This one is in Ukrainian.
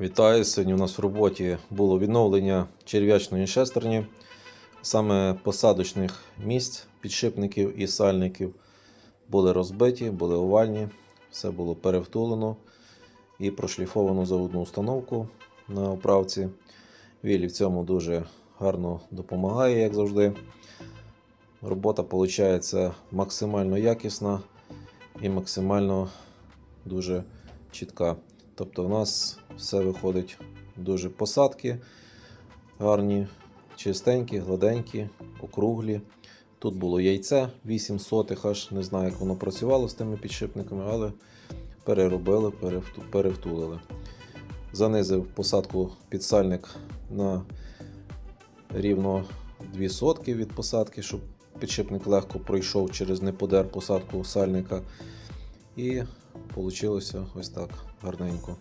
Вітаю! Сьогодні у нас в роботі було відновлення черв'ячної шестерні, саме посадочних місць підшипників і сальників були розбиті, були овальні, все було перевтулено і прошліфовано за одну установку на оправці. Вілі в цьому дуже гарно допомагає, як завжди. Робота виходить максимально якісна і максимально дуже чітка. Тобто, у нас все виходить дуже посадки гарні, чистенькі, гладенькі, округлі. Тут було яйце 8 сотих, аж не знаю, як воно працювало з тими підшипниками, але переробили, перевтулили. Занизив посадку підсальник на рівно 2 сотки від посадки, щоб підшипник легко пройшов через неподер посадку сальника. І вийшло ось так гарненько.